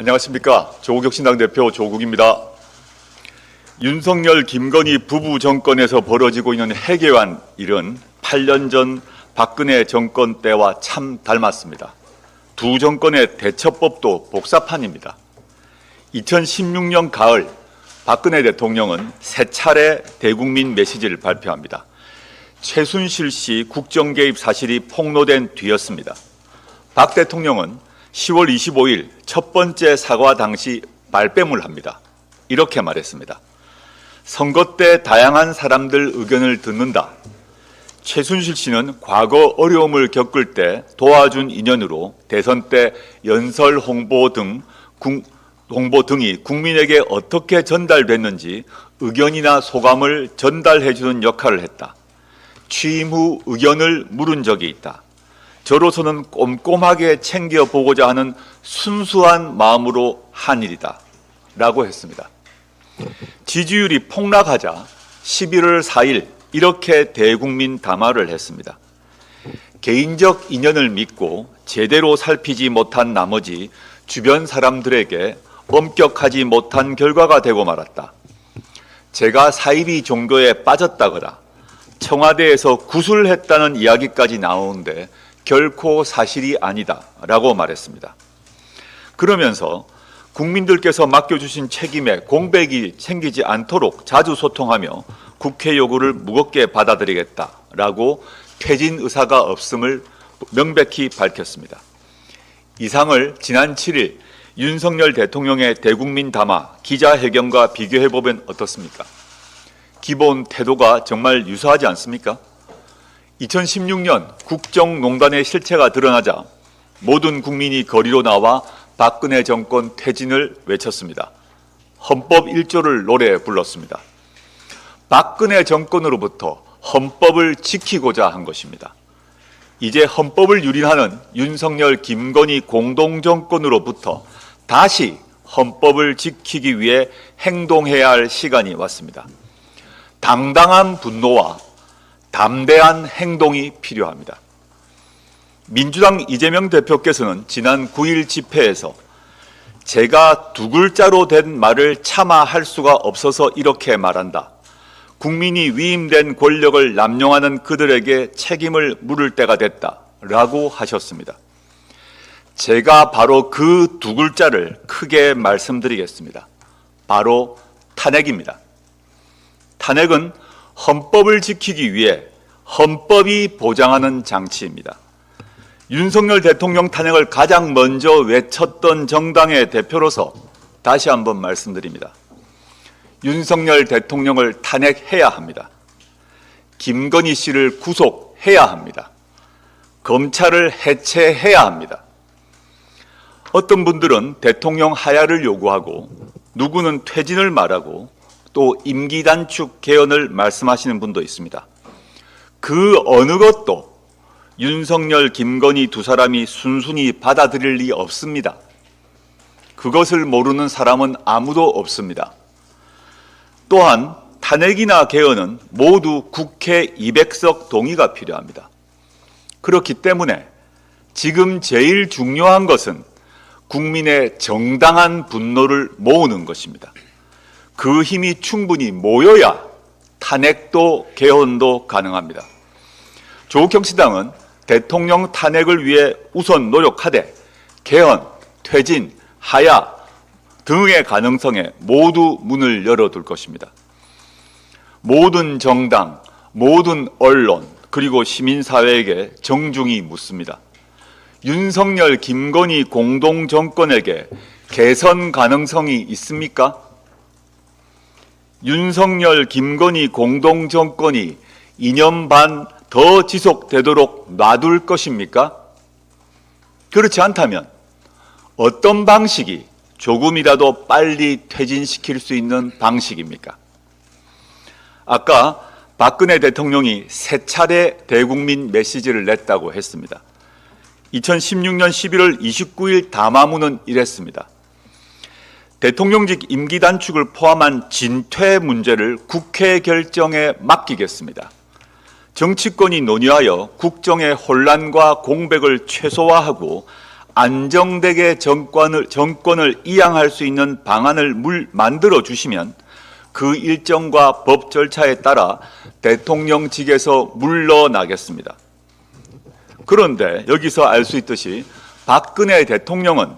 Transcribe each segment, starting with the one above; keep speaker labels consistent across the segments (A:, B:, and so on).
A: 안녕하십니까. 조국혁신당 대표 조국입니다. 윤석열, 김건희 부부 정권에서 벌어지고 있는 해괴한 일은 8년 전 박근혜 정권 때와 참 닮았습니다. 두 정권의 대처법도 복사판입니다. 2016년 가을 박근혜 대통령은 세 차례 대국민 메시지를 발표합니다. 최순실 씨 국정 개입 사실이 폭로된 뒤였습니다. 박 대통령은 10월 25일 첫 번째 사과 당시 말빼물 합니다. 이렇게 말했습니다. 선거 때 다양한 사람들 의견을 듣는다. 최순실 씨는 과거 어려움을 겪을 때 도와준 인연으로 대선 때 연설 홍보 등 국- 홍보 등이 국민에게 어떻게 전달됐는지 의견이나 소감을 전달해 주는 역할을 했다. 취임 후 의견을 물은 적이 있다. 저로서는 꼼꼼하게 챙겨보고자 하는 순수한 마음으로 한 일이다. 라고 했습니다. 지지율이 폭락하자 11월 4일 이렇게 대국민 담화를 했습니다. 개인적 인연을 믿고 제대로 살피지 못한 나머지 주변 사람들에게 엄격하지 못한 결과가 되고 말았다. 제가 사이비 종교에 빠졌다거나 청와대에서 구술했다는 이야기까지 나오는데 결코 사실이 아니다라고 말했습니다. 그러면서 국민들께서 맡겨주신 책임에 공백이 생기지 않도록 자주 소통하며 국회 요구를 무겁게 받아들이겠다라고 퇴진 의사가 없음을 명백히 밝혔습니다. 이상을 지난 7일 윤석열 대통령의 대국민 담화 기자회견과 비교해보면 어떻습니까? 기본 태도가 정말 유사하지 않습니까? 2016년 국정농단의 실체가 드러나자 모든 국민이 거리로 나와 박근혜 정권 퇴진을 외쳤습니다. 헌법 1조를 노래에 불렀습니다. 박근혜 정권으로부터 헌법을 지키고자 한 것입니다. 이제 헌법을 유린하는 윤석열, 김건희 공동정권으로부터 다시 헌법을 지키기 위해 행동해야 할 시간이 왔습니다. 당당한 분노와 담대한 행동이 필요합니다. 민주당 이재명 대표께서는 지난 9일 집회에서 제가 두 글자로 된 말을 차마 할 수가 없어서 이렇게 말한다. 국민이 위임된 권력을 남용하는 그들에게 책임을 물을 때가 됐다. 라고 하셨습니다. 제가 바로 그 두 글자를 크게 말씀드리겠습니다. 바로 탄핵입니다. 탄핵은 헌법을 지키기 위해 헌법이 보장하는 장치입니다. 윤석열 대통령 탄핵을 가장 먼저 외쳤던 정당의 대표로서 다시 한번 말씀드립니다. 윤석열 대통령을 탄핵해야 합니다. 김건희 씨를 구속해야 합니다. 검찰을 해체해야 합니다. 어떤 분들은 대통령 하야를 요구하고 누구는 퇴진을 말하고 또 임기 단축 개헌을 말씀하시는 분도 있습니다. 그 어느 것도 윤석열, 김건희 두 사람이 순순히 받아들일 리 없습니다. 그것을 모르는 사람은 아무도 없습니다. 또한 탄핵이나 개헌은 모두 국회 200석 동의가 필요합니다. 그렇기 때문에 지금 제일 중요한 것은 국민의 정당한 분노를 모으는 것입니다. 그 힘이 충분히 모여야 탄핵도 개헌도 가능합니다. 조국혁신당은 대통령 탄핵을 위해 우선 노력하되 개헌, 퇴진, 하야 등의 가능성에 모두 문을 열어둘 것입니다. 모든 정당, 모든 언론, 그리고 시민사회에게 정중히 묻습니다. 윤석열, 김건희 공동정권에게 개선 가능성이 있습니까? 윤석열, 김건희 공동 정권이 2년 반 더 지속되도록 놔둘 것입니까? 그렇지 않다면 어떤 방식이 조금이라도 빨리 퇴진시킬 수 있는 방식입니까? 아까 박근혜 대통령이 세 차례 대국민 메시지를 냈다고 했습니다. 2016년 11월 29일 담화문은 이랬습니다. 대통령직 임기 단축을 포함한 진퇴 문제를 국회 결정에 맡기겠습니다. 정치권이 논의하여 국정의 혼란과 공백을 최소화하고 안정되게 정권을 정권을 이양할 수 있는 방안을 물 만들어 주시면 그 일정과 법 절차에 따라 대통령직에서 물러나겠습니다. 그런데 여기서 알 수 있듯이 박근혜 대통령은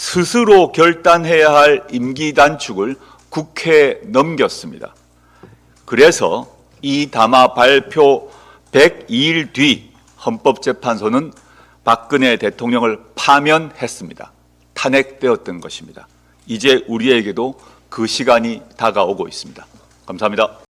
A: 스스로 결단해야 할 임기 단축을 국회에 넘겼습니다. 그래서 이 담화 발표 102일 뒤 헌법재판소는 박근혜 대통령을 파면했습니다. 탄핵되었던 것입니다. 이제 우리에게도 그 시간이 다가오고 있습니다. 감사합니다.